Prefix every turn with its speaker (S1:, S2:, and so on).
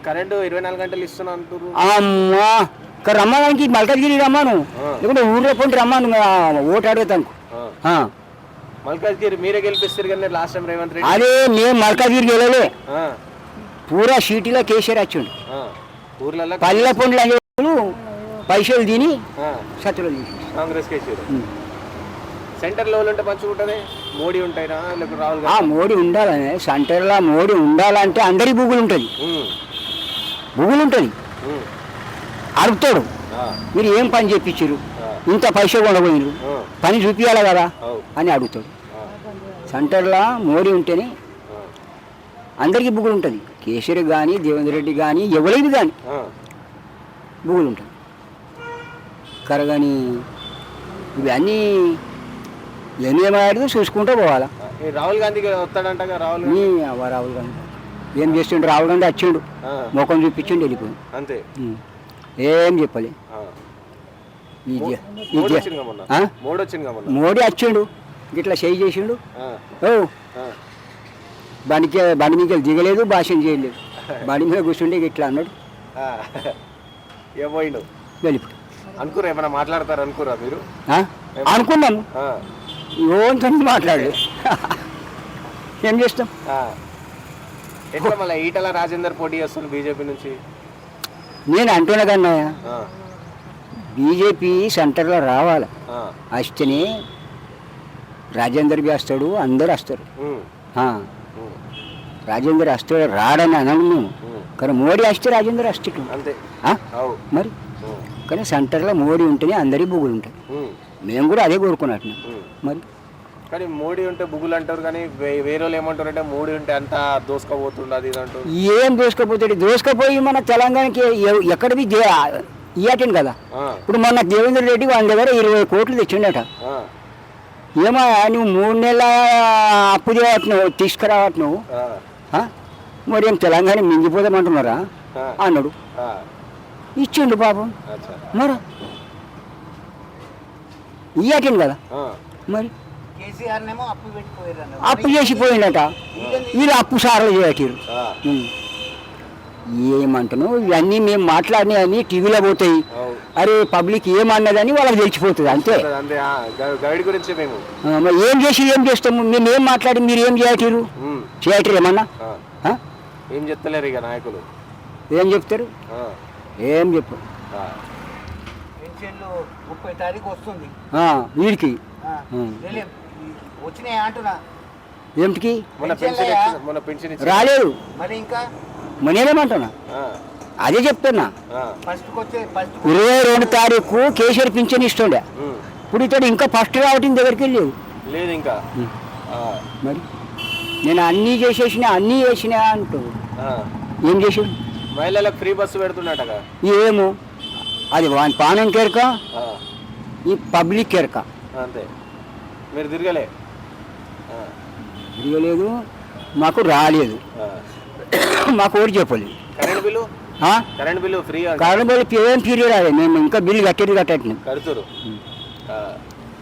S1: Current ఇరవై నాలుగు గంటలు ఇస్తున్నా అంటారు
S2: అమ్మా! ఇక్కడ రమ్మడానికి మల్కజ్గిరి రమ్మాను. లేకుంటే ఊర్లో పొంటి రమ్మాను ఓటు అడుగుతాను.
S1: మల్కాజ్గిరి మీరే గెలిపిస్తారు కానీ లాస్ట్ టైం రేవంత్ రెడ్డి
S2: అదే మేము మల్కాజ్గిరికి వెళ్ళలే
S1: ఆ,
S2: పూరా సీటీలో కేసీఆర్ వచ్చిండు.
S1: ఊర్లలో
S2: పల్లె పొండ్లు అనేవాళ్ళు పైసలు తిని సత్తులో తీసి
S1: కాంగ్రెస్ కేసీఆర్. సెంటర్ లెవెల్ ఉంటే మంచిగా ఉంటుంది? మోడీ ఉంటాయినా? లేకపోతే రాహుల్
S2: మోడీ ఉండాలని. సెంటర్లో మోడీ ఉండాలంటే అందరి బుగులు ఉంటుంది. బుగులు ఉంటుంది అడుగుతాడు మీరు ఏం పని చెప్పించారు ఇంత పైసలు కొనబోయినారు
S1: ఆ,
S2: పని చూపించాలి కదా అని అడుగుతాడు. సెంటర్లో మోడీ ఉంటేనే అందరికీ బుగులు ఉంటుంది కేసీఆర్ కానీ దేవేంద్ర రెడ్డి కానీ ఎవరికి కానీ బుగులు ఉంటుంది కరగాని ఇవన్నీ ఎన్నేమాడు చూసుకుంటూ పోవాలా.
S1: రాహుల్ రాహుల్ గాంధీ?
S2: అవ్వ రాహుల్ గాంధీ. ఏం చేస్తుండు గాంధీ వచ్చిండు ముఖం చూపించిండు వెళ్ళిపోయి
S1: అంతే.
S2: ఏం చెప్పలే.
S1: మోడీ
S2: వచ్చిండు గిట్లా చేయి చేసిండు. ఓ. బండికి బండి మీద దిగలేదు భాషణ చేయలేదు. బండి మీద కూర్చుంటే ఇట్లా అన్నాడు. వెళ్ళిపోయి
S1: అనుకురా ఏమైనా మాట్లాడతారు అనుకురా మీరు?
S2: అనుకున్నాము
S1: ఆ,
S2: ఓంతో మాట్లాడలేదు. ఏం చేస్తాం.
S1: ఎట్లా మళ్ళీ ఈటల రాజేందర్ పోటీ చేస్తుంది బీజేపీ నుంచి?
S2: నేను అంటున్నా కన్నా
S1: ఆ,
S2: బీజేపీ సెంటర్లో రావాలి. వస్తేనే రాజేందర్ బి వస్తాడు అందరు వస్తారు. రాజేందర్ వస్తాడు రాడని మేము
S1: ఉమ్.
S2: కానీ మోడీ వస్తే రాజేందర్ వస్తాడు మరి? కానీ సెంటర్లో మోడీ ఉంటేనే అందరి బుగులు ఉంటాయి. మేము కూడా అదే కోరుకున్నట్టు
S1: ఉమ్.
S2: మరి?
S1: కానీ మోడీ ఉంటే బుగులు అంటారు కానీ వేరే వాళ్ళు ఏమంటారు అంటే మోడీ ఉంటే అంతా దోసుకోబోతుంది అది అంటారు.
S2: ఏం దోసుకపోతాడు దోసుకపోయి మన తెలంగాణకి ఎ- ఎక్కడివి ఇయ్యటండి కదా? ఇప్పుడు మొన్న దేవేంద్ర రెడ్డి వాళ్ళ దగ్గర ఇరవై కోట్లు తెచ్చిండట. ఏమో నువ్వు మూడు నెలల అప్పు
S1: ఆ,
S2: ఆ? మరి ఏం తెలంగాణ మింగిపోదామంటున్నారా? అన్నాడు. ఇచ్చిండు పాపం. మరి? ఇయ్యటండి కదా? మరి?
S3: అప్పు
S2: చేసిపోయిందట వీళ్ళు అప్పు సార్లు చేయటిరు
S1: ఆ,
S2: ఏమంటున్నావు? ఇవన్నీ మేము మాట్లాడినవన్నీ టీవీలో పోతాయి. అరే పబ్లిక్ ఏమన్నదని వాళ్ళకి తెలిసిపోతుంది అంతే. ఏం చేసి ఏం చేస్తాము మేము ఏం మాట్లాడి మీరు ఏం చేయటిరు చేయటరు ఏమన్నా?
S1: ఏం చెప్తలేరు ఇక నాయకులు.
S2: ఏం చెప్తారు? ఏం చెప్పు
S1: ఆ,
S3: పెన్షన్లు ముప్పై తారీఖు వస్తుంది.
S2: ఆ, వీడికి.
S3: వచ్చినాయి అంటున్నా.
S2: ఏమిటికి?
S1: మొన్న
S3: పెన్షన్
S1: పెన్షన్
S3: లేదా?
S1: ఇచ్చిన- మొన్న పెన్షన్ ఇచ్చిన
S2: రాలేదు.
S3: మరి ఇంకా?
S2: మరి నేనేమంటున్నా అదే చెప్తున్నా.
S1: ఆ,
S3: ఫస్ట్కి వచ్చే ఫస్ట్
S2: ఇరవై రెండు తారీఖు కేసీఆర్ పింఛన్ ఇస్తుండే.
S1: ఉమ్.
S2: ఇప్పుడు ఇతడు ఇంకా ఫస్ట్ రావటం దగ్గరికి వెళ్ళలేదు
S1: లేదు ఇంకా.
S2: ఉమ్.
S1: ఆ,
S2: మరి? నేను అన్నీ చేసేసిన అన్నీ చేసినా అంటూ.
S1: ఆ.
S2: ఏం చేసాడు?
S1: మహిళలకు ఫ్రీ బస్సు పెడుతున్నట్టగా
S2: ఏమో? అది వాని పానం కెరక ఈ పబ్లిక్ కెరక.
S1: అంతే. మీరు తిరగలే?
S2: తిరగలేదు. మాకు రాలేదు. మాకు ఓడి చెప్పలేదు.
S1: Current bill? Current bill free
S2: కారణం వల్ల ఏం పీరియడ్ రాలేదు. మేము ఇంకా బిల్లు కట్టేది కట్టట్లేదు.
S1: కడుతురు.